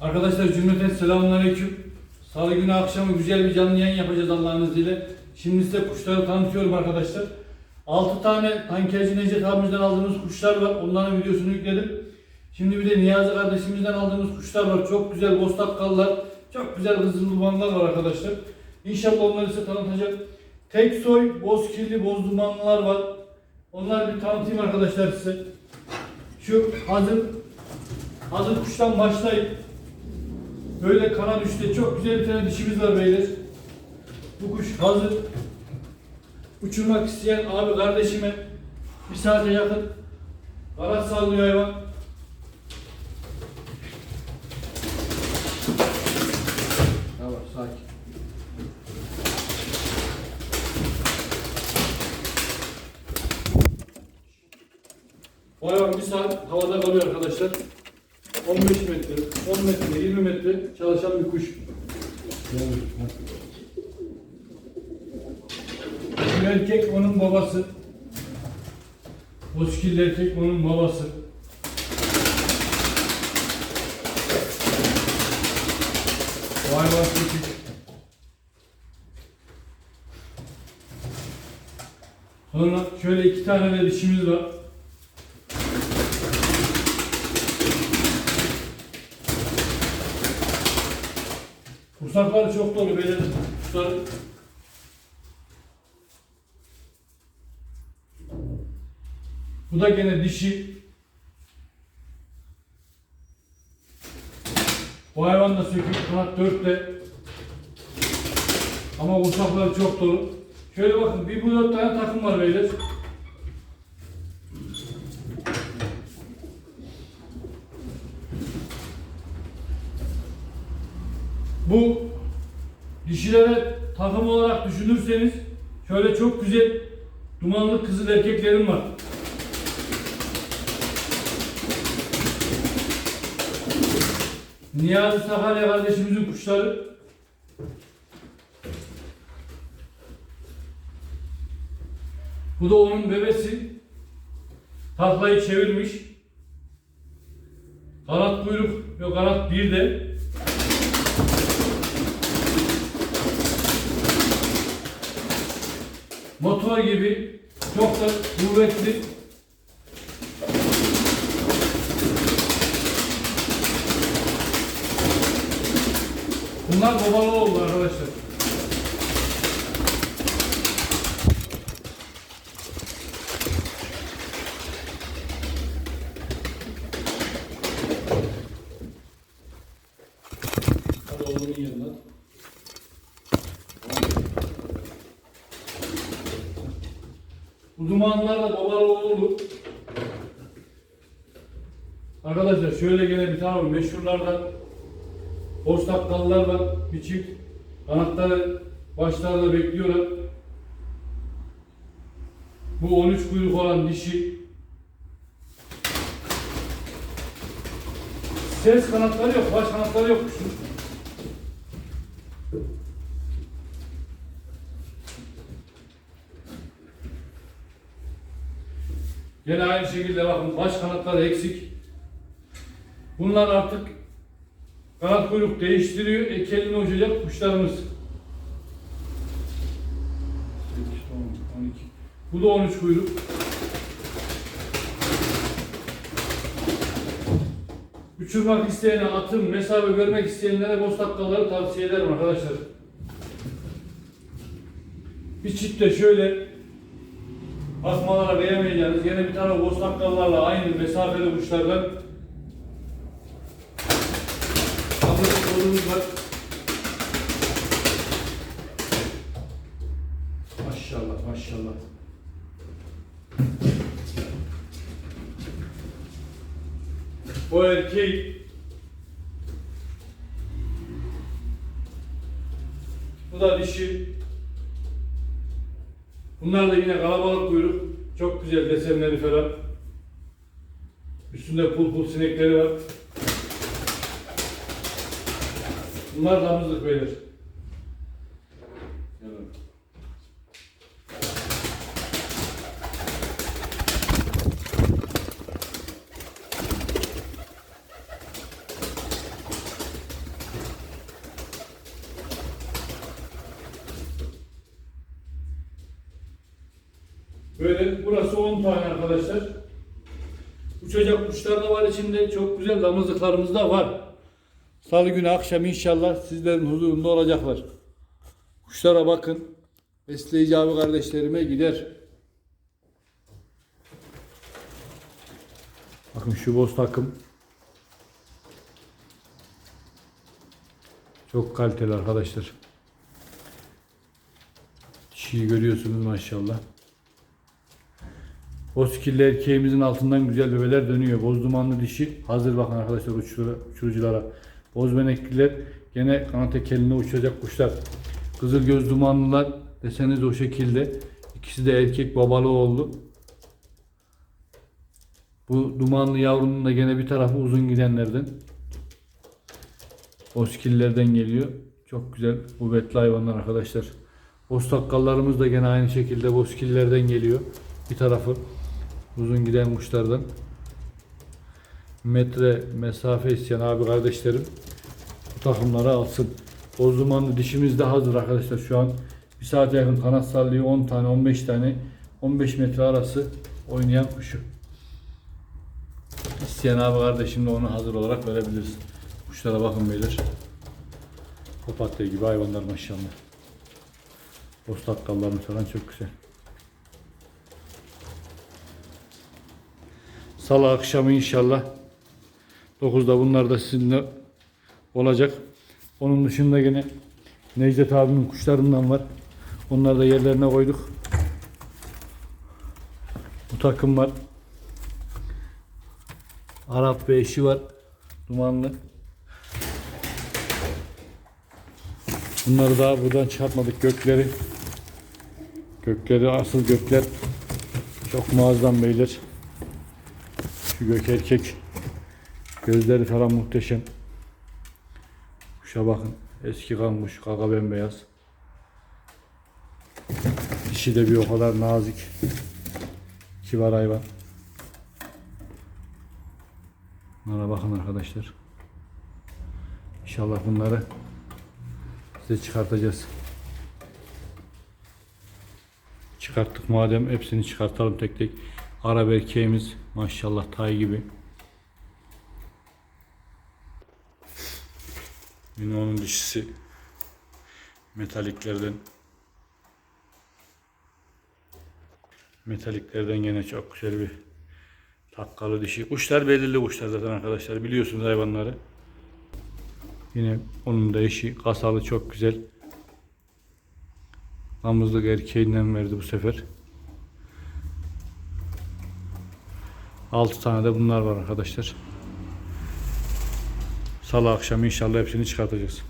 Arkadaşlar cümleten selamünaleyküm. Salı günü akşamı güzel bir canlı yayın yapacağız Allah'ın izniyle. Şimdi size kuşları tanıtıyorum arkadaşlar. 6 tane tankerci Necdet abimizden aldığımız kuşlar var. Onların videosunu yükledim. Şimdi bir de Niyazi kardeşimizden aldığımız kuşlar var. Çok güzel bostakkallar, çok güzel kızıl dumanlar var arkadaşlar. İnşallah onları size tanıtacağım. Tek soy, bozkirli, boz dumanlılar var. Onları bir tanıtayım arkadaşlar size. Şu hazır hazır kuştan başlayıp böyle kanat üstte çok güzel bir tane dişimiz var beyler. Bu kuş hazır. Uçurmak isteyen abi kardeşime bir saate yakın kanat sallıyor hayvan. Yavaş sakin. Bu hayvan bir saat havada kalıyor arkadaşlar. 15 metre, 10 metre, 20 metre çalışan bir kuş. Bu erkek onun babası. Bozkirli erkek onun babası. Vay vay küçük. Sonra şöyle iki tane de dişimiz var. Kursakları çok dolu böyle kuşlar. Bu da gene dişi. Bu hayvan da sökük kanat dörtte. Ama kursakları çok dolu. Şöyle bakın bir bu dört tane takım var beyler. Bu dişilere takım olarak düşünürseniz şöyle çok güzel dumanlı kızıl erkeklerim var. Niyazi Sakarya kardeşimizin kuşları. Bu da onun bebesi. Taklayı çevirmiş. Kanat kuyruk, yok kanat bir de. Motor gibi çok da kuvvetli. Bunlar babalı oldu arkadaşlar. Bu babalı oldu. Arkadaşlar şöyle gene bir tane meşhurlardan Borstakkallar var. Bir çift. Kanatları başlarda bekliyorlar. Bu 13 kuyruk olan dişi. Ses kanatları yok, baş kanatları yok. Yine aynı şekilde bakın baş kanatları eksik. Bunlar artık kanat kuyruk değiştiriyor. Ekeline uçacak kuşlarımız. 8, 10, 12. Bu da 13 kuyruk. Uçurmak isteyene atım, mesafe görmek isteyenlere bostakkaları tavsiye ederim arkadaşlar. Bir çifte şöyle Bakmalara beğenmeyeceğiniz yine bir tane bostakkallarla aynı mesafeli kuşlardan Abla kolumuz var. Maşallah maşallah. Bu erkek Bu da dişi. Bunlar da yine kalabalık kuyruk. Çok güzel desenleri falan. Üstünde pul pul sinekleri var. Bunlar damızlık beyler. Yanım. Böyle burası 10 tane arkadaşlar. Uçacak kuşlar da var içinde. Çok güzel damızlıklarımız da var. Salı günü akşam inşallah sizlerin huzurunda olacaklar. Kuşlara bakın. Besleyici abi kardeşlerime gider. Bakın şu boz takım. Çok kaliteli arkadaşlar. Dişiyi görüyorsunuz maşallah. Bozkirli erkeğimizin altından güzel bebeler dönüyor. Boz dumanlı dişi hazır bakın arkadaşlar uçuruculara. Boz benekliler gene kanat ekeline uçacak kuşlar. Kızıl göz dumanlılar deseniz o şekilde. İkisi de erkek babalı oldu. Bu dumanlı yavrunun da gene bir tarafı uzun gidenlerden. Bozkirlilerden geliyor. Çok güzel kuvvetli hayvanlar arkadaşlar. Bostakkallarımız da gene aynı şekilde bozkirlilerden geliyor. Bir tarafı uzun giden kuşlardan. Metre mesafe isteyen abi kardeşlerim bu takımları alsın. Bozdumanlı dişimiz de hazır arkadaşlar şu an. Bir saate yakın kanat sallıyor 10 tane 15 tane 15 metre arası oynayan kuşu. İsteyen abi kardeşim de onu hazır olarak verebiliriz. Kuşlara bakın beyler. Papatya gibi hayvanlar maşallah. Postakkallarını falan çok güzel. Salı akşamı inşallah 9'da bunlar da sizinle olacak. Onun dışında yine Necdet abimin kuşlarından var. Onları da yerlerine koyduk. Bu takım var. Arap ve eşi var. Dumanlı. Bunları daha buradan çıkartmadık gökleri. Gökleri asıl gökler çok muazzam beyler. Şu gök erkek. Gözleri falan muhteşem. Kuşa bakın. Eski kan kuş. Kaka bembeyaz. Dişi de bir o kadar nazik. Kibar hayvan. Bunlara bakın arkadaşlar. İnşallah bunları size çıkartacağız. Çıkarttık madem hepsini çıkartalım tek tek. Arap erkeğimiz maşallah tay gibi. Yine onun dişisi metaliklerden metaliklerden yine çok güzel bir takkalı dişi. Kuşlar belirli kuşlar zaten arkadaşlar biliyorsunuz hayvanları. Yine onun da eşi kasalı çok güzel. Damızlık erkeğinden verdi bu sefer. 6 tane de bunlar var arkadaşlar. Salı akşamı inşallah hepsini çıkartacağız.